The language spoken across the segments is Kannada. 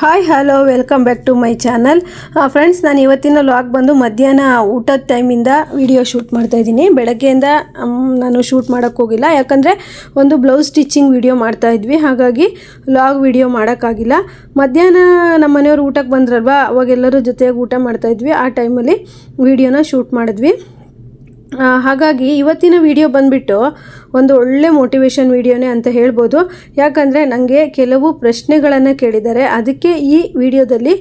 Hi hello welcome back to my channel friends ನಾನು ಇವತ್ತಿನ ಲಾಗ್ ಬಂದು ಮಧ್ಯಾಹ್ನ ಊಟದ ಟೈಮಿಂದ ವಿಡಿಯೋ ಶೂಟ್ ಮಾಡ್ತಾ ಇದ್ದೀನಿ. ಬೆಳಗ್ಗೆಯಿಂದ ನಾನು ಶೂಟ್ ಮಾಡೋಕ್ಕೆ ಹೋಗಿಲ್ಲ. ಯಾಕಂದರೆ ಒಂದು ಬ್ಲೌಸ್ ಸ್ಟಿಚಿಂಗ್ ವಿಡಿಯೋ ಮಾಡ್ತಾ ಇದ್ವಿ. ಹಾಗಾಗಿ ಲಾಗ್ ವಿಡಿಯೋ ಮಾಡೋಕ್ಕಾಗಿಲ್ಲ. ಮಧ್ಯಾಹ್ನ ನಮ್ಮ ಮನೆಯವರು ಊಟಕ್ಕೆ ಬಂದ್ರಲ್ವಾ ಅವಾಗೆಲ್ಲರೂ ಜೊತೆಗೆ ಊಟ ಮಾಡ್ತಾ ಇದ್ವಿ. ಆ ಟೈಮಲ್ಲಿ ವಿಡಿಯೋನ ಶೂಟ್ ಮಾಡಿದ್ವಿ. ಹಾಗಾಗಿ ಇವತ್ತಿನ ವಿಡಿಯೋ ಬಂದ್ಬಿಟ್ಟು ಒಂದು ಒಳ್ಳೆ ಮೋಟಿವೇಶನ್ ವಿಡಿಯೋನೇ ಅಂತ ಹೇಳ್ಬೋದು. ಯಾಕಂದರೆ ನನಗೆ ಕೆಲವು ಪ್ರಶ್ನೆಗಳನ್ನು ಕೇಳಿದ್ದಾರೆ. ಅದಕ್ಕೆ ಈ ವಿಡಿಯೋದಲ್ಲಿ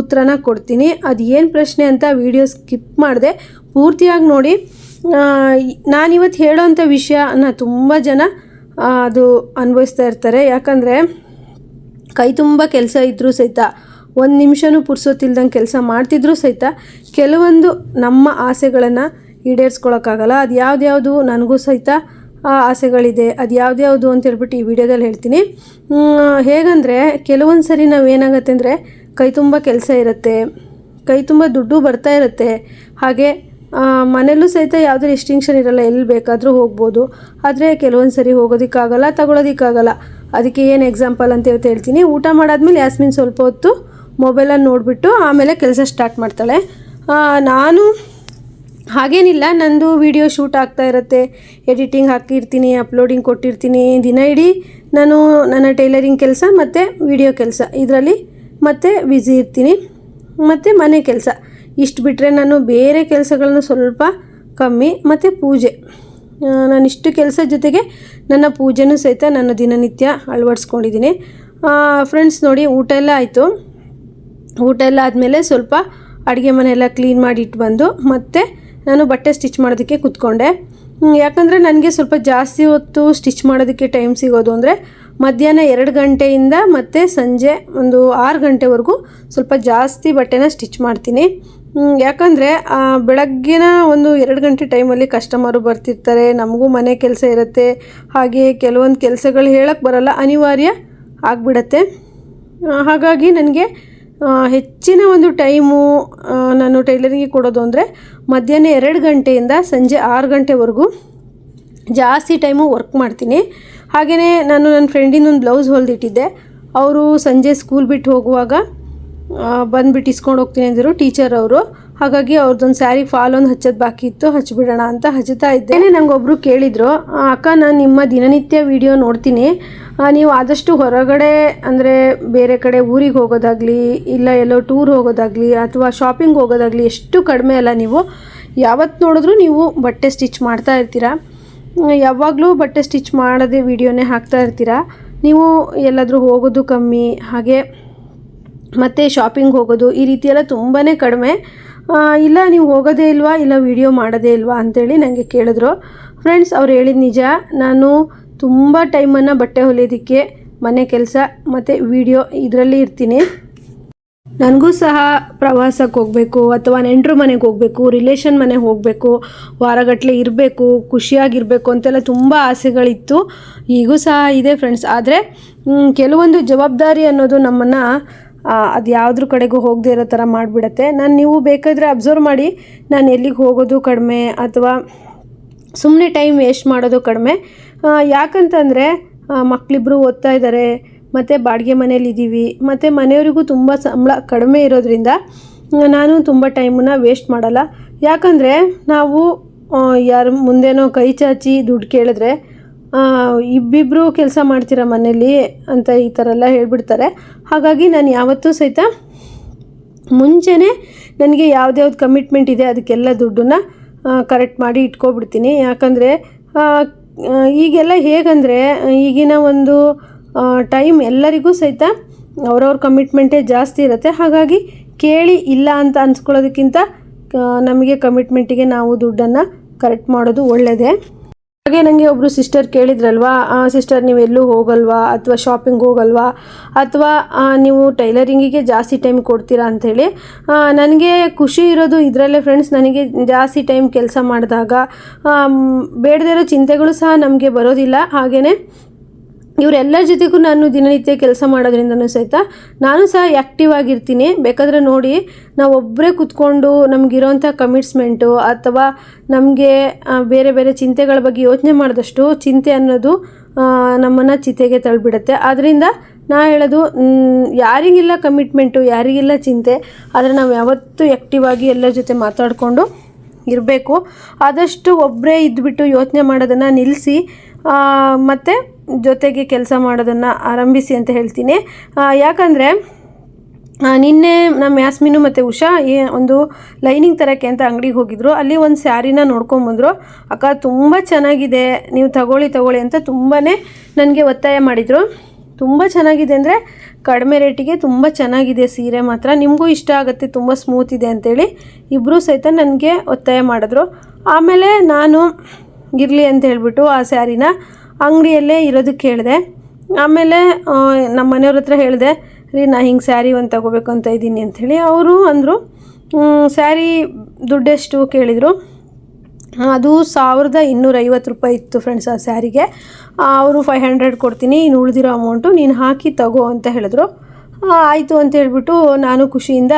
ಉತ್ತರನ ಕೊಡ್ತೀನಿ. ಅದು ಏನು ಪ್ರಶ್ನೆ ಅಂತ ವಿಡಿಯೋ ಸ್ಕಿಪ್ ಮಾಡಿದೆ. ಪೂರ್ತಿಯಾಗಿ ನೋಡಿ. ನಾನಿವತ್ತು ಹೇಳೋವಂಥ ವಿಷಯನ ತುಂಬ ಜನ ಅದು ಅನುಭವಿಸ್ತಾ ಇರ್ತಾರೆ. ಯಾಕಂದರೆ ಕೈ ತುಂಬ ಕೆಲಸ ಇದ್ದರೂ ಸಹಿತ, ಒಂದು ನಿಮಿಷನೂ ಪುರ್ಸೋತಿಲ್ದಂಗೆ ಕೆಲಸ ಮಾಡ್ತಿದ್ರೂ ಸಹಿತ, ಕೆಲವೊಂದು ನಮ್ಮ ಆಸೆಗಳನ್ನು ಈಡೇರಿಸ್ಕೊಳಕ್ಕಾಗಲ್ಲ. ಅದು ಯಾವ್ದ್ಯಾವುದು ನನಗೂ ಸಹಿತ ಆಸೆಗಳಿದೆ. ಅದು ಯಾವ್ದ್ಯಾವುದು ಅಂತ ಹೇಳ್ಬಿಟ್ಟು ಈ ವಿಡಿಯೋದಲ್ಲಿ ಹೇಳ್ತೀನಿ. ಹೇಗಂದರೆ ಕೆಲವೊಂದು ಸರಿ ನಾವು ಏನಾಗುತ್ತೆ ಅಂದರೆ ಕೈ ತುಂಬ ಕೆಲಸ ಇರುತ್ತೆ, ಕೈ ತುಂಬ ದುಡ್ಡು ಬರ್ತಾ ಇರುತ್ತೆ. ಹಾಗೆ ಮನೆಯಲ್ಲೂ ಸಹಿತ ಯಾವುದೇ ರೆಸ್ಟ್ರಿಕ್ಷನ್ ಇರಲ್ಲ, ಎಲ್ಲಿ ಬೇಕಾದರೂ ಹೋಗ್ಬೋದು. ಆದರೆ ಕೆಲವೊಂದು ಸರಿ ಹೋಗೋದಕ್ಕಾಗಲ್ಲ, ತಗೊಳೋದಕ್ಕಾಗಲ್ಲ. ಅದಕ್ಕೆ ಏನು ಎಕ್ಸಾಂಪಲ್ ಅಂತ ಇವತ್ತು ಹೇಳ್ತೀನಿ. ಊಟ ಮಾಡಾದ್ಮೇಲೆ ಯಾಸ್ಮಿನ್ ಸ್ವಲ್ಪ ಹೊತ್ತು ಮೊಬೈಲನ್ನು ನೋಡಿಬಿಟ್ಟು ಆಮೇಲೆ ಕೆಲಸ ಸ್ಟಾರ್ಟ್ ಮಾಡ್ತಾಳೆ. ನಾನು ಹಾಗೇನಿಲ್ಲ, ನಂದು ವಿಡಿಯೋ ಶೂಟ್ ಆಗ್ತಾ ಇರುತ್ತೆ. ಎಡಿಟಿಂಗ್ ಹಾಕಿರ್ತೀನಿ ಅಪ್ಲೋಡಿಂಗ್ ಕೊಟ್ಟಿರ್ತೀನಿ. ದಿನ ಇಡೀ ನಾನು ನನ್ನ ಟೈಲರಿಂಗ್ ಕೆಲಸ ಮತ್ತು ವಿಡಿಯೋ ಕೆಲಸ. ಇದರಲ್ಲಿ ಮತ್ತೆ ಬ್ಯುಸಿ ಇರ್ತೀನಿ, ಮತ್ತು ಮನೆ ಕೆಲಸ. ಇಷ್ಟು ಬಿಟ್ಟರೆ ನಾನು ಬೇರೆ ಕೆಲಸಗಳನ್ನು ಸ್ವಲ್ಪ ಕಮ್ಮಿ, ಮತ್ತು ಪೂಜೆ. ನಾನು ಇಷ್ಟು ಕೆಲಸ ಜೊತೆಗೆ ನನ್ನ ಪೂಜೆನೂ ಸಹಿತ ನನ್ನ ದಿನನಿತ್ಯ ಅಳವಡಿಸ್ಕೊಂಡಿದ್ದೀನಿ. ಫ್ರೆಂಡ್ಸ್ ನೋಡಿ, ಊಟ ಎಲ್ಲ ಆಯಿತು. ಊಟ ಎಲ್ಲ ಆದಮೇಲೆ ಸ್ವಲ್ಪ ಅಡುಗೆ ಮನೆ ಎಲ್ಲ ಕ್ಲೀನ್ ಮಾಡಿ ಇಟ್ಟು ಬಂದು, ಮತ್ತೆ ನಾನು ಬಟ್ಟೆ ಸ್ಟಿಚ್ ಮಾಡೋದಕ್ಕೆ ಕೂತ್ಕೊಂಡೆ. ಯಾಕಂದರೆ ನನಗೆ ಸ್ವಲ್ಪ ಜಾಸ್ತಿ ಹೊತ್ತು ಸ್ಟಿಚ್ ಮಾಡೋದಕ್ಕೆ ಟೈಮ್ ಸಿಗೋದು ಅಂದರೆ ಮಧ್ಯಾಹ್ನ ಎರಡು ಗಂಟೆಯಿಂದ ಮತ್ತು ಸಂಜೆ ಒಂದು ಆರು ಗಂಟೆವರೆಗೂ ಸ್ವಲ್ಪ ಜಾಸ್ತಿ ಬಟ್ಟೆನ ಸ್ಟಿಚ್ ಮಾಡ್ತೀನಿ. ಯಾಕಂದರೆ ಬೆಳಗ್ಗಿನ ಒಂದು ಎರಡು ಗಂಟೆ ಟೈಮಲ್ಲಿ ಕಸ್ಟಮರು ಬರ್ತಿರ್ತಾರೆ, ನಮಗೂ ಮನೆ ಕೆಲಸ ಇರುತ್ತೆ. ಹಾಗೆ ಕೆಲವೊಂದು ಕೆಲಸಗಳು ಹೇಳಕ್ಕೆ ಬರಲ್ಲ, ಅನಿವಾರ್ಯ ಆಗಿಬಿಡತ್ತೆ. ಹಾಗಾಗಿ ನನಗೆ ಹೆಚ್ಚಿನ ಒಂದು ಟೈಮು ನಾನು ಟೈಲರಿಂಗಿಗೆ ಕೊಡೋದು ಅಂದರೆ ಮಧ್ಯಾಹ್ನ ಎರಡು ಗಂಟೆಯಿಂದ ಸಂಜೆ ಆರು ಗಂಟೆವರೆಗೂ ಜಾಸ್ತಿ ಟೈಮು ವರ್ಕ್ ಮಾಡ್ತೀನಿ. ಹಾಗೆಯೇ ನಾನು ನನ್ನ ಫ್ರೆಂಡಿನ ಒಂದು ಬ್ಲೌಸ್ ಹೊಲ್ದಿಟ್ಟಿದ್ದೆ. ಅವರು ಸಂಜೆ ಸ್ಕೂಲ್ ಬಿಟ್ಟು ಹೋಗುವಾಗ ಬಂದ್ಬಿಟ್ಟು ಇಸ್ಕೊಂಡು ಹೋಗ್ತೀನಿ ಅಂದಿರು ಟೀಚರ್ ಅವರು. ಹಾಗಾಗಿ ಅವ್ರದ್ದೊಂದು ಸ್ಯಾರಿ ಫಾಲ್ ಒಂದು ಹಚ್ಚೋದು ಬಾಕಿ ಇತ್ತು ಹಚ್ಬಿಡೋಣ ಅಂತ ಹಚ್ಚುತ್ತಾ ಇದ್ದೇನೆ ನಂಗೊಬ್ಬರು ಕೇಳಿದರು "ಆ, ಅಕ್ಕ ನಾನು ನಿಮ್ಮ ದಿನನಿತ್ಯ ವಿಡಿಯೋ ನೋಡ್ತೀನಿ. ನೀವು ಆದಷ್ಟು ಹೊರಗಡೆ ಅಂದರೆ ಬೇರೆ ಕಡೆ ಊರಿಗೆ ಹೋಗೋದಾಗಲಿ ಇಲ್ಲ ಎಲ್ಲೋ ಟೂರ್ ಹೋಗೋದಾಗಲಿ ಅಥವಾ ಶಾಪಿಂಗ್ ಹೋಗೋದಾಗಲಿ ಎಷ್ಟು ಕಡಿಮೆ ಅಲ್ಲ ನೀವು. ಯಾವತ್ತು ನೋಡಿದ್ರೂ ನೀವು ಬಟ್ಟೆ ಸ್ಟಿಚ್ ಮಾಡ್ತಾ ಇರ್ತೀರಾ. ಯಾವಾಗಲೂ ಬಟ್ಟೆ ಸ್ಟಿಚ್ ಮಾಡದೆ ವಿಡಿಯೋನೇ ಹಾಕ್ತಾ ಇರ್ತೀರಾ. ನೀವು ಎಲ್ಲಾದರೂ ಹೋಗೋದು ಕಮ್ಮಿ ಹಾಗೆ ಮತ್ತು ಶಾಪಿಂಗ್ ಹೋಗೋದು ಈ ರೀತಿಯೆಲ್ಲ ತುಂಬಾ ಕಡಿಮೆ. ಇಲ್ಲ, ನೀವು ಹೋಗೋದೇ ಇಲ್ವಾ? ಇಲ್ಲ ವಿಡಿಯೋ ಮಾಡೋದೇ ಇಲ್ವಾ ಅಂತೇಳಿ ನನಗೆ ಕೇಳಿದ್ರು. ಫ್ರೆಂಡ್ಸ್ ಅವ್ರು ಹೇಳಿದ ನಿಜ. ನಾನು ತುಂಬ ಟೈಮನ್ನು ಬಟ್ಟೆ ಹೊಲಿಯೋದಕ್ಕೆ, ಮನೆ ಕೆಲಸ ಮತ್ತು ವಿಡಿಯೋ ಇದರಲ್ಲಿ ಇರ್ತೀನಿ. ನನಗೂ ಸಹ ಪ್ರವಾಸಕ್ಕೆ ಹೋಗಬೇಕು ಅಥವಾ ನೆಂಟರು ಮನೆಗೆ ಹೋಗಬೇಕು ರಿಲೇಷನ್ ಮನೆಗೆ ಹೋಗಬೇಕು ವಾರಗಟ್ಟಲೆ ಇರಬೇಕು, ಖುಷಿಯಾಗಿರಬೇಕು ಅಂತೆಲ್ಲ ತುಂಬ ಆಸೆಗಳಿತ್ತು. ಈಗೂ ಸಹ ಇದೆ ಫ್ರೆಂಡ್ಸ್ ಆದರೆ ಕೆಲವೊಂದು ಜವಾಬ್ದಾರಿ ಅನ್ನೋದು ನಮ್ಮನ್ನು ಅದು ಯಾವುದ್ರ ಕಡೆಗೂ ಹೋಗದೇ ಇರೋ ಥರ ಮಾಡಿಬಿಡತ್ತೆ. ನಾನು ನೀವು ಬೇಕಾದರೆ ಅಬ್ಸರ್ವ್ ಮಾಡಿ, ನಾನು ಎಲ್ಲಿಗೆ ಹೋಗೋದು ಕಡಿಮೆ ಅಥವಾ ಸುಮ್ಮನೆ ಟೈಮ್ ವೇಸ್ಟ್ ಮಾಡೋದು ಕಡಿಮೆ. ಯಾಕಂತಂದರೆ ಮಕ್ಕಳಿಬ್ಬರು ಓದ್ತಾ ಇದ್ದಾರೆ ಮತ್ತು ಬಾಡಿಗೆ ಮನೇಲಿ ಇದ್ದೀವಿ ಮತ್ತು ಮನೆಯವರಿಗೂ ತುಂಬ ಸಂಬಳ ಕಡಿಮೆ ಇರೋದ್ರಿಂದ, ನಾನು ತುಂಬ ಟೈಮನ್ನ ವೇಸ್ಟ್ ಮಾಡಲ್ಲ. ಯಾಕಂದರೆ, ನಾವು ಯಾರು ಮುಂದೇನೋ ಕೈ ಚಾಚಿ ದುಡ್ಡು ಕೇಳಿದ್ರೆ ಆ, ಇಬ್ಬಿಬ್ರು ಕೆಲಸ ಮಾಡ್ತೀರ ಮನೇಲಿ ಅಂತ ಈ ಥರ ಎಲ್ಲ ಹೇಳಿಬಿಡ್ತಾರೆ. ಹಾಗಾಗಿ ನಾನು ಯಾವತ್ತೂ ಸಹಿತ ಮುಂಚೆನೇ ನನಗೆ ಯಾವ್ದ್ಯಾವ್ದು ಕಮಿಟ್ಮೆಂಟ್ ಇದೆ ಅದಕ್ಕೆಲ್ಲ ದುಡ್ಡನ್ನ ಕರೆಕ್ಟ್ ಮಾಡಿ ಇಟ್ಕೊಬಿಡ್ತೀನಿ. ಯಾಕಂದರೆ ಈಗೆಲ್ಲ ಹೇಗಂದರೆ ಈಗಿನ ಒಂದು ಟೈಮ್ ಎಲ್ಲರಿಗೂ ಸಹಿತ ಅವ್ರವ್ರ ಕಮಿಟ್ಮೆಂಟೇ ಜಾಸ್ತಿ ಇರುತ್ತೆ. ಹಾಗಾಗಿ ಕೇಳಿ ಇಲ್ಲ ಅಂತ ಅನ್ಸ್ಕೊಳ್ಳೋದಕ್ಕಿಂತ ನಮಗೆ ಕಮಿಟ್ಮೆಂಟಿಗೆ ನಾವು ದುಡ್ಡನ್ನು ಕರೆಕ್ಟ್ ಮಾಡೋದು ಒಳ್ಳೆಯದೇ ಹಾಗೆ ನನಗೆ ಒಬ್ಬರು ಸಿಸ್ಟರ್ ಕೇಳಿದ್ರಲ್ವಾ ಸಿಸ್ಟರ್ ನೀವು ಎಲ್ಲೂ ಹೋಗಲ್ವಾ ಅಥವಾ ಶಾಪಿಂಗ್ ಹೋಗಲ್ವಾ ಅಥವಾ ನೀವು ಟೈಲರಿಂಗಿಗೆ ಜಾಸ್ತಿ ಟೈಮ್ ಕೊಡ್ತೀರಾ ಅಂಥೇಳಿ ನನಗೆ ಖುಷಿ ಇರೋದು ಇದರಲ್ಲೇ ಫ್ರೆಂಡ್ಸ್ ನನಗೆ ಜಾಸ್ತಿ ಟೈಮ್ ಕೆಲಸ ಮಾಡಿದಾಗ ಬೇಡದೇ ಇರೋ ಚಿಂತೆಗಳು ಸಹ ನಮಗೆ ಬರೋದಿಲ್ಲ. ಹಾಗೆಯೇ ಇವರೆಲ್ಲರ ಜೊತೆಗೂ ನಾನು ದಿನನಿತ್ಯ ಕೆಲಸ ಮಾಡೋದ್ರಿಂದನೂ ಸಹಿತ ನಾನು ಸಹ ಆ್ಯಕ್ಟಿವ್ ಆಗಿರ್ತೀನಿ. ಬೇಕಾದರೆ ನೋಡಿ, ನಾವು ಒಬ್ಬರೇ ಕೂತ್ಕೊಂಡು ನಮಗಿರೋಂಥ ಕಮಿಟ್ಸ್ಮೆಂಟು ಅಥವಾ ನಮಗೆ ಬೇರೆ ಬೇರೆ ಚಿಂತೆಗಳ ಬಗ್ಗೆ ಯೋಚನೆ ಮಾಡಿದಷ್ಟು ಚಿಂತೆ ಅನ್ನೋದು ನಮ್ಮನ್ನು ಚಿತೆಗೆ ತಳ್ಳಿಬಿಡುತ್ತೆ ಆದ್ದರಿಂದ ನಾ ಹೇಳೋದು ಯಾರಿಗಿಲ್ಲ ಕಮಿಟ್ಮೆಂಟು ಯಾರಿಗಿಲ್ಲ ಚಿಂತೆ, ಆದರೆ ನಾವು ಯಾವತ್ತೂ ಆ್ಯಕ್ಟಿವ್ ಆಗಿ ಎಲ್ಲರ ಜೊತೆ ಮಾತಾಡಿಕೊಂಡು ಇರಬೇಕು. ಆದಷ್ಟು ಒಬ್ಬರೇ ಇದ್ದುಬಿಟ್ಟು ಯೋಚನೆ ಮಾಡೋದನ್ನು ನಿಲ್ಲಿಸಿ ಮತ್ತು ಜೊತೆಗೆ ಕೆಲಸ ಮಾಡೋದನ್ನು ಆರಂಭಿಸಿ ಅಂತ ಹೇಳ್ತೀನಿ. ಯಾಕಂದರೆ ನಿನ್ನೆ ನಮ್ಮ ಯಾಸ್ಮಿನು ಮತ್ತು ಉಷಾ ಏ ಒಂದು ಲೈನಿಂಗ್ ತರಕ್ಕೆ ಅಂತ ಅಂಗಡಿಗೆ ಹೋಗಿದ್ರು. ಅಲ್ಲಿ ಒಂದು ಸ್ಯಾರಿನ ನೋಡ್ಕೊಂಬಂದರು ಅಕ್ಕ, ತುಂಬ ಚೆನ್ನಾಗಿದೆ. ನೀವು ತಗೊಳ್ಳಿ ತಗೊಳ್ಳಿ ಅಂತ ತುಂಬಾ ನನಗೆ ಒತ್ತಾಯ ಮಾಡಿದರು. ತುಂಬ ಚೆನ್ನಾಗಿದೆ ಅಂದರೆ ಕಡಿಮೆ ರೇಟಿಗೆ ತುಂಬ ಚೆನ್ನಾಗಿದೆ ಸೀರೆ ಮಾತ್ರ. ನಿಮಗೂ ಇಷ್ಟ ಆಗುತ್ತೆ, ತುಂಬ ಸ್ಮೂತ್ ಇದೆ ಅಂತೇಳಿ ಇಬ್ಬರೂ ಸಹಿತ ನನಗೆ ಒತ್ತಾಯ ಮಾಡಿದ್ರು. ಆಮೇಲೆ ನಾನು ಇರಲಿ ಅಂತ ಹೇಳಿಬಿಟ್ಟು ಆ ಸ್ಯಾರಿನ ಅಂಗಡಿಯಲ್ಲೇ ಇರೋದಕ್ಕೆ ಹೇಳಿದೆ. ಆಮೇಲೆ ನಮ್ಮ ಮನೆಯವ್ರ ಹತ್ರ ಹೇಳಿದೆ, ರೀ, ನಾ ಹಿಂಗೆ ಸ್ಯಾರಿ ಒಂದು ತಗೋಬೇಕು ಅಂತ ಇದ್ದೀನಿ ಅಂಥೇಳಿ ಅವರು ಅಂದರು. ಸ್ಯಾರಿ ದುಡ್ಡೆಷ್ಟು ಕೇಳಿದರು. ಅದು ಸಾವಿರದ ಇನ್ನೂರೈವತ್ತು ರೂಪಾಯಿ ಇತ್ತು ಫ್ರೆಂಡ್ಸ್ ಆ ಸ್ಯಾರಿಗೆ. ಅವರು ಫೈವ್ ಹಂಡ್ರೆಡ್ ಕೊಡ್ತೀನಿ ಇನ್ನು ಉಳಿದಿರೋ ಅಮೌಂಟು ನೀನು ಹಾಕಿ ತಗೋ ಅಂತ ಹೇಳಿದ್ರು. ಆಯಿತು ಅಂತ ಹೇಳಿಬಿಟ್ಟು ನಾನು ಖುಷಿಯಿಂದ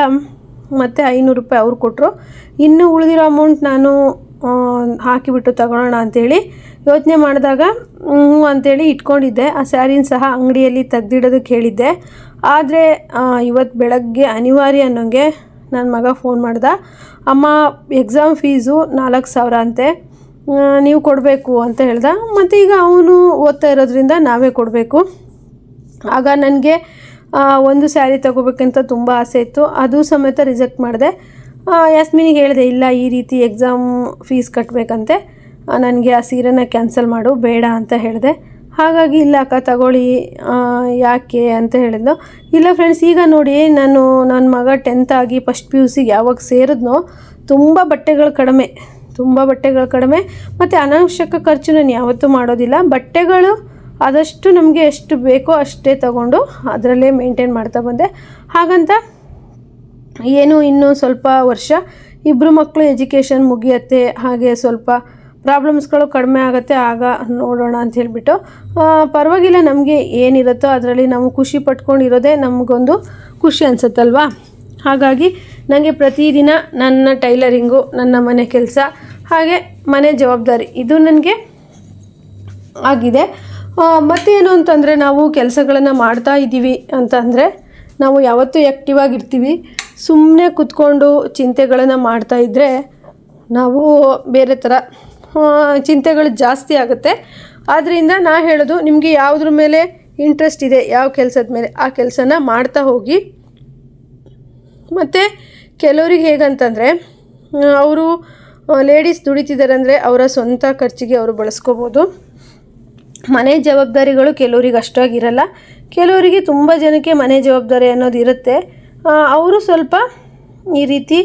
ಮತ್ತು ಐನೂರು ರೂಪಾಯಿ ಅವ್ರು ಕೊಟ್ಟರು ಇನ್ನು ಉಳಿದಿರೋ ಅಮೌಂಟ್ ನಾನು ಹಾಕಿಬಿಟ್ಟು ತಗೊಳ್ಳೋಣ ಅಂಥೇಳಿ ಯೋಚನೆ ಮಾಡಿದಾಗ ಹ್ಞೂ ಅಂಥೇಳಿ ಇಟ್ಕೊಂಡಿದ್ದೆ. ಆ ಸ್ಯಾರಿನ ಸಹ ಅಂಗಡಿಯಲ್ಲಿ ತೆಗ್ದಿಡೋದಕ್ಕೆ ಹೇಳಿದ್ದೆ. ಆದರೆ ಇವತ್ತು ಬೆಳಗ್ಗೆ ಅನಿವಾರ್ಯ ಅನ್ನೋಂಗೆ ನನ್ನ ಮಗ ಫೋನ್ ಮಾಡ್ದ. ಅಮ್ಮ ಎಕ್ಸಾಮ್ ಫೀಸು ನಾಲ್ಕು ಸಾವಿರ ಅಂತೆ. ನೀವು ಕೊಡಬೇಕು ಅಂತ ಹೇಳ್ದ. ಮತ್ತು ಈಗ ಅವನು ಓದ್ತಾ ಇರೋದ್ರಿಂದ ನಾವೇ ಕೊಡಬೇಕು. ಆಗ ನನಗೆ ಒಂದು ಸ್ಯಾರಿ ತಗೋಬೇಕಂತ ತುಂಬ ಆಸೆ ಇತ್ತು. ಅದು ಸಮೇತ ರಿಜೆಕ್ಟ್ ಮಾಡಿದೆ. ಯಾಸ್ಮಿನಿಗೆ ಹೇಳಿದೆ, ಇಲ್ಲ, ಈ ರೀತಿ ಎಕ್ಸಾಮ್ ಫೀಸ್ ಕಟ್ಟಬೇಕಂತೆ ನನಗೆ ಆ ಸೀರೆನ ಕ್ಯಾನ್ಸಲ್ ಮಾಡು, ಬೇಡ ಅಂತ ಹೇಳಿದೆ. ಹಾಗಾಗಿ, ಇಲ್ಲ ಅಕ್ಕ, ತಗೊಳ್ಳಿ ಯಾಕೆ ಅಂತ ಹೇಳಿದ್ಲು. ಇಲ್ಲ ಫ್ರೆಂಡ್ಸ್ ಈಗ ನೋಡಿ, ನಾನು ನನ್ನ ಮಗ ಟೆಂತ್ ಆಗಿ ಫಸ್ಟ್ ಪಿ ಯು ಸಿಗೆ ಯಾವಾಗ ಸೇರಿದ್ನೋ, ತುಂಬ ಬಟ್ಟೆಗಳು ಕಡಿಮೆ, ತುಂಬ ಬಟ್ಟೆಗಳು ಕಡಿಮೆ. ಮತ್ತು ಅನಾವಶ್ಯಕ ಖರ್ಚು ನಾನು ಯಾವತ್ತೂ ಮಾಡೋದಿಲ್ಲ. ಬಟ್ಟೆಗಳು ಆದಷ್ಟು ನಮಗೆ ಎಷ್ಟು ಬೇಕೋ ಅಷ್ಟೇ ತಗೊಂಡು ಅದರಲ್ಲೇ ಮೇಂಟೈನ್ ಮಾಡ್ತಾ ಬಂದೆ. ಹಾಗಂತ ಏನು ಇನ್ನೂ ಸ್ವಲ್ಪ ವರ್ಷ ಇಬ್ಬರು ಮಕ್ಕಳು ಎಜುಕೇಷನ್ ಮುಗಿಯತ್ತೆ, ಹಾಗೆ ಸ್ವಲ್ಪ ಪ್ರಾಬ್ಲಮ್ಸ್ಗಳು ಕಡಿಮೆ ಆಗುತ್ತೆ, ಆಗ ನೋಡೋಣ ಅಂತ ಹೇಳಿಬಿಟ್ಟು ಪರವಾಗಿಲ್ಲ ನಮಗೆ ಏನಿರುತ್ತೋ ಅದರಲ್ಲಿ ನಾವು ಖುಷಿ ಪಟ್ಕೊಂಡಿರೋದೇ ನಮಗೊಂದು ಖುಷಿ ಅನಿಸುತ್ತಲ್ವಾ? ಹಾಗಾಗಿ ನನಗೆ ಪ್ರತಿದಿನ ನನ್ನ ಟೈಲರಿಂಗು, ನನ್ನ ಮನೆ ಕೆಲಸ, ಹಾಗೆ ಮನೆ ಜವಾಬ್ದಾರಿ ಇದು ನನಗೆ ಆಗಿದೆ. ಮತ್ತೇನು ಅಂತಂದರೆ ನಾವು ಕೆಲಸಗಳನ್ನು ಮಾಡ್ತಾ ಇದ್ದೀವಿ ಅಂತಂದರೆ ನಾವು ಯಾವತ್ತೂ ಆ್ಯಕ್ಟಿವ್ ಆಗಿರ್ತೀವಿ. ಸುಮ್ಮನೆ ಕುತ್ಕೊಂಡು ಚಿಂತೆಗಳನ್ನು ಮಾಡ್ತಾ ಇದ್ದರೆ ನಾವು ಬೇರೆ ಥರ ಚಿಂತೆಗಳು ಜಾಸ್ತಿ ಆಗುತ್ತೆ. ಆದ್ದರಿಂದ ನಾ ಹೇಳೋದು, ನಿಮಗೆ ಯಾವುದ್ರ ಮೇಲೆ ಇಂಟ್ರೆಸ್ಟ್ ಇದೆ, ಯಾವ ಕೆಲಸದ ಮೇಲೆ, ಆ ಕೆಲಸನ ಮಾಡ್ತಾ ಹೋಗಿ. ಮತ್ತು ಕೆಲವ್ರಿಗೆ ಹೇಗಂತಂದರೆ ಅವರು ಲೇಡೀಸ್ ದುಡಿತಿದ್ದಾರೆ ಅಂದರೆ ಅವರ ಸ್ವಂತ ಖರ್ಚಿಗೆ ಅವರು ಬಳಸ್ಕೋಬೋದು. ಮನೆ ಜವಾಬ್ದಾರಿಗಳು ಕೆಲವರಿಗೆ ಅಷ್ಟಾಗಿರಲ್ಲ. ಕೆಲವರಿಗೆ ತುಂಬ ಜನಕ್ಕೆ ಮನೆ ಜವಾಬ್ದಾರಿ ಅನ್ನೋದು ಇರುತ್ತೆ. ಅವರು ಸ್ವಲ್ಪ ಈ ರೀತಿ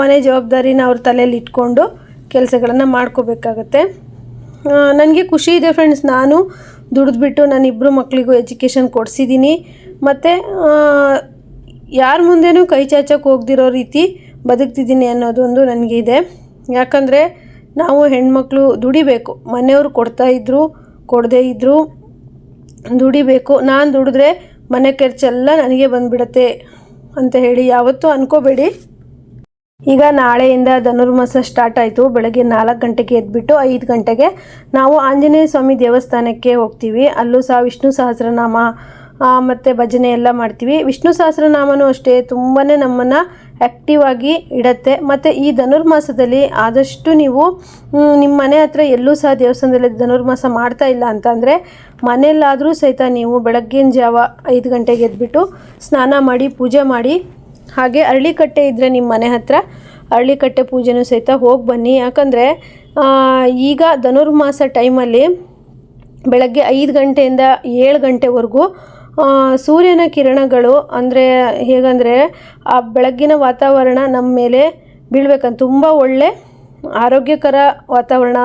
ಮನೆ ಜವಾಬ್ದಾರಿನ ಅವ್ರ ತಲೆಯಲ್ಲಿ ಇಟ್ಕೊಂಡು ಕೆಲಸಗಳನ್ನು ಮಾಡ್ಕೋಬೇಕಾಗತ್ತೆ. ನನಗೆ ಖುಷಿ ಇದೆ ಫ್ರೆಂಡ್ಸ್ ನಾನು ದುಡಿದ್ಬಿಟ್ಟು ನನ್ನ ಇಬ್ಬರು ಮಕ್ಕಳಿಗೂ ಎಜುಕೇಷನ್ ಕೊಡಿಸಿದ್ದೀನಿ ಮತ್ತು ಯಾರ ಮುಂದೆನೂ ಕೈ ಚಾಚಕ್ಕೆ ಹೋಗ್ದಿರೋ ರೀತಿ ಬದುಕ್ತಿದ್ದೀನಿ ಅನ್ನೋದೊಂದು ನನಗಿದೆ ಯಾಕಂದರೆ, ನಾವು ಹೆಣ್ಮಕ್ಳು ದುಡಿಬೇಕು. ಮನೆಯವರು ಕೊಡ್ತಾ ಇದ್ರು, ಕೊಡದೇ ಇದ್ದರು ದುಡಿಬೇಕು. ನಾನು ದುಡಿದ್ರೆ ಮನೆ ಖರ್ಚೆಲ್ಲ ನನಗೆ ಬಂದ್ಬಿಡತ್ತೆ. ಅಂತ ಹೇಳಿ ಯಾವತ್ತೂ ಅನ್ಕೋಬೇಡಿ. ಈಗ ನಾಳೆಯಿಂದ ಧನುರ್ಮಾಸ ಸ್ಟಾರ್ಟ್ ಆಯಿತು. ಬೆಳಗ್ಗೆ ನಾಲ್ಕು ಗಂಟೆಗೆ ಎದ್ಬಿಟ್ಟು ಐದು ಗಂಟೆಗೆ ನಾವು ಆಂಜನೇಯ ಸ್ವಾಮಿ ದೇವಸ್ಥಾನಕ್ಕೆ ಹೋಗ್ತೀವಿ. ಅಲ್ಲೂ ಸಹ ವಿಷ್ಣು ಸಹಸ್ರನಾಮ ಮತ್ತು ಭಜನೆ ಎಲ್ಲ ಮಾಡ್ತೀವಿ. ವಿಷ್ಣು ಸಹಸ್ರನಾಮನೂ ಅಷ್ಟೇ ತುಂಬಾ ನಮ್ಮನ್ನು ಆ್ಯಕ್ಟಿವ್ ಆಗಿ ಇಡತ್ತೆ. ಮತ್ತು ಈ ಧನುರ್ಮಾಸದಲ್ಲಿ ಆದಷ್ಟು ನೀವು ನಿಮ್ಮ ಮನೆ ಹತ್ರ ಎಲ್ಲೂ ಸಹ ದೇವಸ್ಥಾನದಲ್ಲಿ ಧನುರ್ಮಾಸ ಮಾಡ್ತಾ ಇಲ್ಲ ಅಂತಂದರೆ ಮನೆಯಲ್ಲಾದರೂ ಸಹಿತ ನೀವು ಬೆಳಗ್ಗಿನ ಜಾವ ಐದು ಗಂಟೆಗೆ ಎದ್ಬಿಟ್ಟು ಸ್ನಾನ ಮಾಡಿ, ಪೂಜೆ ಮಾಡಿ, ಹಾಗೆ ಅರಳಿಕಟ್ಟೆ ಇದ್ದರೆ ನಿಮ್ಮ ಮನೆ ಹತ್ರ, ಅರಳಿಕಟ್ಟೆ ಪೂಜೆನೂ ಸಹಿತ ಹೋಗಿ ಬನ್ನಿ. ಯಾಕಂದರೆ ಈಗ ಧನುರ್ಮಾಸ ಟೈಮಲ್ಲಿ ಬೆಳಗ್ಗೆ ಐದು ಗಂಟೆಯಿಂದ ಏಳು ಗಂಟೆವರೆಗೂ ಸೂರ್ಯನ ಕಿರಣಗಳು ಅಂದರೆ ಹೇಗಂದರೆ ಆ ಬೆಳಗ್ಗಿನ ವಾತಾವರಣ ನಮ್ಮ ಮೇಲೆ ಬೀಳ್ಬೇಕಂತ, ತುಂಬ ಒಳ್ಳೆ ಆರೋಗ್ಯಕರ ವಾತಾವರಣ.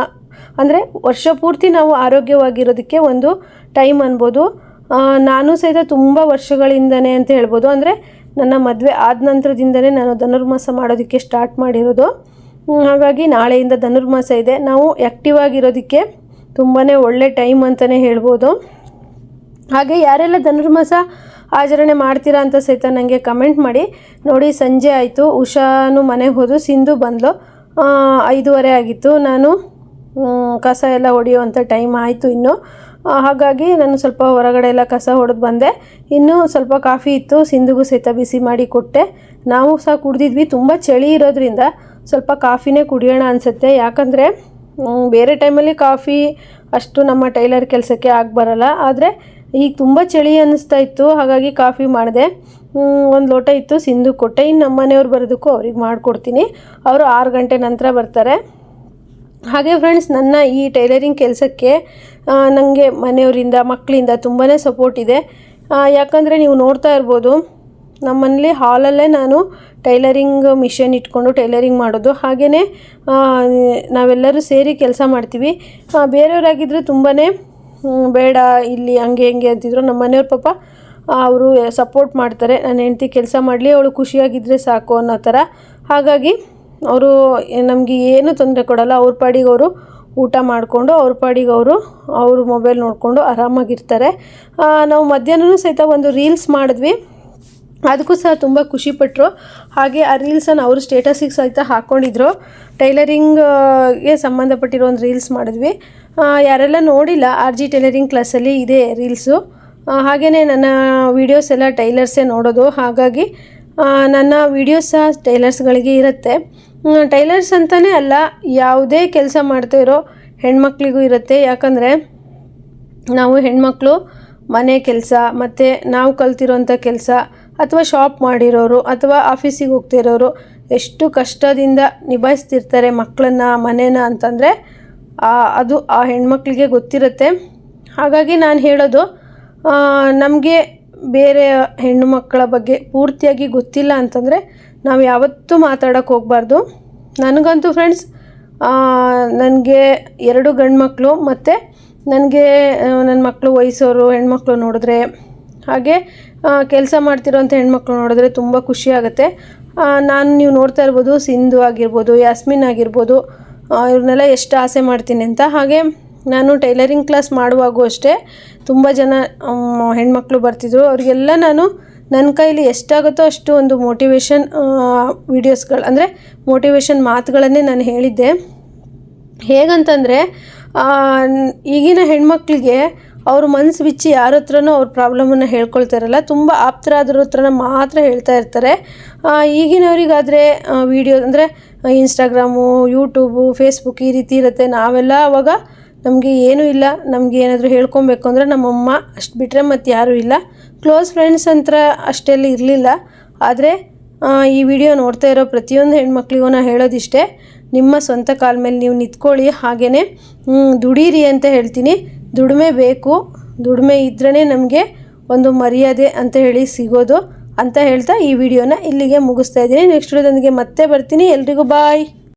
ಅಂದರೆ ವರ್ಷ ಪೂರ್ತಿ ನಾವು ಆರೋಗ್ಯವಾಗಿರೋದಕ್ಕೆ ಒಂದು ಟೈಮ್ ಅನ್ಬೋದು. ನಾನು ಸಹಿತ ತುಂಬ ವರ್ಷಗಳಿಂದನೇ ಅಂತ ಹೇಳ್ಬೋದು. ಅಂದರೆ ನನ್ನ ಮದುವೆ ಆದ ನಂತರದಿಂದನೇ ನಾನು ಧನುರ್ಮಾಸ ಮಾಡೋದಕ್ಕೆ ಸ್ಟಾರ್ಟ್ ಮಾಡಿರೋದು. ಹಾಗಾಗಿ ನಾಳೆಯಿಂದ ಧನುರ್ಮಾಸ ಇದೆ. ನಾವು ಆ್ಯಕ್ಟಿವ್ ಆಗಿರೋದಕ್ಕೆ ತುಂಬಾ ಒಳ್ಳೆ ಟೈಮ್ ಅಂತಲೇ ಹೇಳ್ಬೋದು. ಹಾಗೆ ಯಾರೆಲ್ಲ ಧನುರ್ಮಾಸ ಆಚರಣೆ ಮಾಡ್ತೀರಾ ಅಂತ ಸಹಿತ ನನಗೆ ಕಮೆಂಟ್ ಮಾಡಿ. ನೋಡಿ, ಸಂಜೆ ಆಯಿತು. ಉಷಾನು ಮನೆಗೆ ಹೋದು ಸಿಂಧು ಬಂದಳು ಐದೂವರೆ ಆಗಿತ್ತು. ನಾನು ಕಸ ಎಲ್ಲ ಹೊಡೆಯುವಂಥ ಟೈಮ್ ಆಯಿತು ಇನ್ನು. ಹಾಗಾಗಿ ನಾನು ಸ್ವಲ್ಪ ಹೊರಗಡೆ ಎಲ್ಲ ಕಸ ಹೊಡೆದು ಬಂದೆ. ಇನ್ನೂ ಸ್ವಲ್ಪ ಕಾಫಿ ಇತ್ತು. ಸಿಂಧುಗೂ ಸಹಿತ ಬಿಸಿ ಮಾಡಿ ಕೊಟ್ಟೆ. ನಾವು ಸಹ ಕುಡಿದಿದ್ವಿ. ತುಂಬ ಚಳಿ ಇರೋದ್ರಿಂದ ಸ್ವಲ್ಪ ಕಾಫಿನೇ ಕುಡಿಯೋಣ ಅನಿಸುತ್ತೆ. ಯಾಕಂದರೆ ಬೇರೆ ಟೈಮಲ್ಲಿ ಕಾಫಿ ಅಷ್ಟು ನಮ್ಮ ಟೈಲರ್ ಕೆಲಸಕ್ಕೆ ಆಗಿ ಬರಲ್ಲ. ಆದರೆ ಈಗ ತುಂಬ ಚಳಿ ಅನ್ನಿಸ್ತಾ ಇತ್ತು, ಹಾಗಾಗಿ ಕಾಫಿ ಮಾಡಿದೆ. ಒಂದು ಲೋಟ ಇತ್ತು, ಸಿಂಧು ಕೊಟ್ಟೆ. ಇನ್ನು ನಮ್ಮ ಮನೆಯವ್ರು ಬರೋದಕ್ಕೂ ಅವ್ರಿಗೆ ಮಾಡಿಕೊಡ್ತೀನಿ. ಅವರು ಆರು ಗಂಟೆ ನಂತರ ಬರ್ತಾರೆ. ಹಾಗೆ ಫ್ರೆಂಡ್ಸ್ ನನ್ನ ಈ ಟೈಲರಿಂಗ್ ಕೆಲಸಕ್ಕೆ ನನಗೆ ಮನೆಯವರಿಂದ ಮಕ್ಕಳಿಂದ ತುಂಬಾ ಸಪೋರ್ಟ್ ಇದೆ. ಯಾಕಂದರೆ ನೀವು ನೋಡ್ತಾ ಇರ್ಬೋದು ನಮ್ಮನೇಲಿ ಹಾಲಲ್ಲೇ ನಾನು ಟೈಲರಿಂಗ್ ಮಿಷನ್ ಇಟ್ಕೊಂಡು ಟೈಲರಿಂಗ್ ಮಾಡೋದು. ಹಾಗೆಯೇ ನಾವೆಲ್ಲರೂ ಸೇರಿ ಕೆಲಸ ಮಾಡ್ತೀವಿ. ಬೇರೆಯವರಾಗಿದ್ದರೆ ತುಂಬಾ ಬೇಡ, ಇಲ್ಲಿ ಹಂಗೆ, ಹೆಂಗೆ ಅಂತಿದ್ರು. ನಮ್ಮ ಮನೆಯವ್ರ ಪಾಪ ಅವರು ಸಪೋರ್ಟ್ ಮಾಡ್ತಾರೆ. ನನ್ನ ಹೆಂಡ್ತಿ ಕೆಲಸ ಮಾಡಲಿ, ಅವಳು ಖುಷಿಯಾಗಿದ್ದರೆ ಸಾಕು ಅನ್ನೋ ಥರ. ಹಾಗಾಗಿ, ಅವರು ನಮಗೆ ಏನು ತೊಂದರೆ ಕೊಡಲ್ಲ. ಅವ್ರ ಪಾಡಿಗೆ ಅವರು ಊಟ ಮಾಡಿಕೊಂಡು, ಅವ್ರ ಪಾಡಿಗೆ ಅವರು ಅವರು ಮೊಬೈಲ್ ನೋಡಿಕೊಂಡು ಆರಾಮಾಗಿರ್ತಾರೆ. ನಾವು ಮಧ್ಯಾಹ್ನನೂ ಸಹಿತ ಒಂದು ರೀಲ್ಸ್ ಮಾಡಿದ್ವಿ. ಅದಕ್ಕೂ ಸಹ ತುಂಬ ಖುಷಿಪಟ್ಟರು ಹಾಗೆ ಆ ರೀಲ್ಸನ್ನು ಅವರು ಸ್ಟೇಟಸಿಗೆ ಸಹಿತ ಹಾಕ್ಕೊಂಡಿದ್ರು ಟೈಲರಿಂಗ್ಗೆ ಸಂಬಂಧಪಟ್ಟಿರೋ ಒಂದು ರೀಲ್ಸ್ ಮಾಡಿದ್ವಿ. ಯಾರೆಲ್ಲ ನೋಡಿಲ್ಲ ಆರ್ ಜಿ ಟೈಲರಿಂಗ್ ಕ್ಲಾಸಲ್ಲಿ ಇದೆ ರೀಲ್ಸು. ಹಾಗೆಯೇ ನನ್ನ ವೀಡಿಯೋಸ್ ಎಲ್ಲ ಟೈಲರ್ಸೇ ನೋಡೋದು. ಹಾಗಾಗಿ ನನ್ನ ವೀಡಿಯೋಸ್ ಸಹ ಟೈಲರ್ಸ್ಗಳಿಗೆ ಇರುತ್ತೆ. ಟೈಲರ್ಸ್ ಅಂತಲೇ ಅಲ್ಲ, ಯಾವುದೇ ಕೆಲಸ ಮಾಡ್ತಾ ಇರೋ ಹೆಣ್ಮಕ್ಳಿಗೂ ಇರುತ್ತೆ. ಯಾಕಂದರೆ, ನಾವು ಹೆಣ್ಮಕ್ಳು, ಮನೆ ಕೆಲಸ, ಮತ್ತು ನಾವು ಕಲ್ತಿರೋಂಥ ಕೆಲಸ, ಅಥವಾ ಶಾಪ್ ಮಾಡಿರೋರು, ಅಥವಾ ಆಫೀಸಿಗೆ ಹೋಗ್ತಿರೋರು, ಎಷ್ಟು ಕಷ್ಟದಿಂದ ನಿಭಾಯಿಸ್ತಿರ್ತಾರೆ ಮಕ್ಕಳನ್ನ, ಮನೇನ ಅಂತಂದರೆ ಅದು ಆ ಹೆಣ್ಮಕ್ಳಿಗೆ ಗೊತ್ತಿರುತ್ತೆ. ಹಾಗಾಗಿ ನಾನು ಹೇಳೋದು ನಮಗೆ ಬೇರೆ ಹೆಣ್ಣು ಮಕ್ಕಳ ಬಗ್ಗೆ ಪೂರ್ತಿಯಾಗಿ ಗೊತ್ತಿಲ್ಲ ಅಂತಂದರೆ ನಾವು ಯಾವತ್ತೂ ಮಾತಾಡೋಕ್ಕೆ ಹೋಗಬಾರ್ದು. ನನಗಂತೂ ಫ್ರೆಂಡ್ಸ್ ನನಗೆ ಎರಡು ಗಂಡು ಮಕ್ಕಳು ಮತ್ತು ನನಗೆ ನನ್ನ ಮಕ್ಕಳು ವಯಸ್ಸವರು ಹೆಣ್ಮಕ್ಳು ನೋಡಿದ್ರೆ ಹಾಗೆ ಕೆಲಸ ಮಾಡ್ತಿರೋಂಥ ಹೆಣ್ಮಕ್ಳು ನೋಡಿದ್ರೆ ತುಂಬ ಖುಷಿಯಾಗುತ್ತೆ ನಾನು ನೀವು ನೋಡ್ತಾ ಇರ್ಬೋದು, ಸಿಂಧು ಆಗಿರ್ಬೋದು, ಯಾಸ್ಮಿನ್ ಆಗಿರ್ಬೋದು ಇವ್ರನ್ನೆಲ್ಲ ಎಷ್ಟು ಆಸೆ ಮಾಡ್ತೀನಿ ಅಂತ. ಹಾಗೆ ನಾನು ಟೈಲರಿಂಗ್ ಕ್ಲಾಸ್ ಮಾಡುವಾಗೂ ಅಷ್ಟೇ ತುಂಬ ಜನ ಹೆಣ್ಮಕ್ಳು ಬರ್ತಿದ್ರು. ಅವರಿಗೆಲ್ಲ ನಾನು ನನ್ನ ಕೈಲಿ ಎಷ್ಟಾಗುತ್ತೋ ಅಷ್ಟು ಒಂದು ಮೋಟಿವೇಶನ್ ವೀಡಿಯೋಸ್ಗಳು ಅಂದರೆ ಮೋಟಿವೇಶನ್ ಮಾತುಗಳನ್ನೇ ನಾನು ಹೇಳಿದ್ದೆ. ಹೇಗಂತಂದರೆ ಈಗಿನ ಹೆಣ್ಮಕ್ಳಿಗೆ ಅವ್ರ ಮನ್ಸು ಬಿಚ್ಚಿ ಯಾರ ಹತ್ರನೂ ಅವ್ರ ಪ್ರಾಬ್ಲಮನ್ನು ಹೇಳ್ಕೊಳ್ತಾ ಇರಲ್ಲ. ತುಂಬ ಆಪ್ತರಾದ್ರ ಹತ್ರನ ಮಾತ್ರ ಹೇಳ್ತಾ ಇರ್ತಾರೆ. ಈಗಿನವರಿಗಾದರೆ ವೀಡಿಯೋ ಅಂದರೆ ಇನ್ಸ್ಟಾಗ್ರಾಮು ಯೂಟ್ಯೂಬು ಫೇಸ್ಬುಕ್ ಈ ರೀತಿ ಇರುತ್ತೆ. ನಾವೆಲ್ಲ ಅವಾಗ ನಮಗೆ ಏನೂ ಇಲ್ಲ. ನಮಗೆ ಏನಾದರೂ ಹೇಳ್ಕೊಬೇಕು ಅಂದರೆ ನಮ್ಮಮ್ಮ ಅಷ್ಟು ಬಿಟ್ಟರೆ ಮತ್ತು ಯಾರೂ ಇಲ್ಲ. ಕ್ಲೋಸ್ ಫ್ರೆಂಡ್ಸ್ ಅಂತ ಅಷ್ಟೆಲ್ಲ ಇರಲಿಲ್ಲ. ಆದರೆ ಈ ವಿಡಿಯೋ ನೋಡ್ತಾ ಇರೋ ಪ್ರತಿಯೊಂದು ಹೆಣ್ಮಕ್ಳಿಗೂ ನಾನು ಹೇಳೋದಿಷ್ಟೇ, ನಿಮ್ಮ ಸ್ವಂತ ಕಾಲ ಮೇಲೆ ನೀವು ನಿಂತ್ಕೊಳ್ಳಿ. ಹಾಗೆಯೇ ದುಡೀರಿ ಅಂತ ಹೇಳ್ತೀನಿ. ದುಡಿಮೆ ಬೇಕು. ದುಡಿಮೆ ಇದ್ರೇ ನಮಗೆ ಒಂದು ಮರ್ಯಾದೆ ಅಂತ ಹೇಳಿ ಸಿಗೋದು ಅಂತ ಹೇಳ್ತಾ ಈ ವಿಡಿಯೋನ ಇಲ್ಲಿಗೆ ಮುಗಿಸ್ತಾ ಇದ್ದೀನಿ. ನೆಕ್ಸ್ಟ್ ವಿಡಿಯೋದೊಂದಿಗೆ ಮತ್ತೆ ಬರ್ತೀನಿ. ಎಲ್ರಿಗೂ ಬಾಯ್.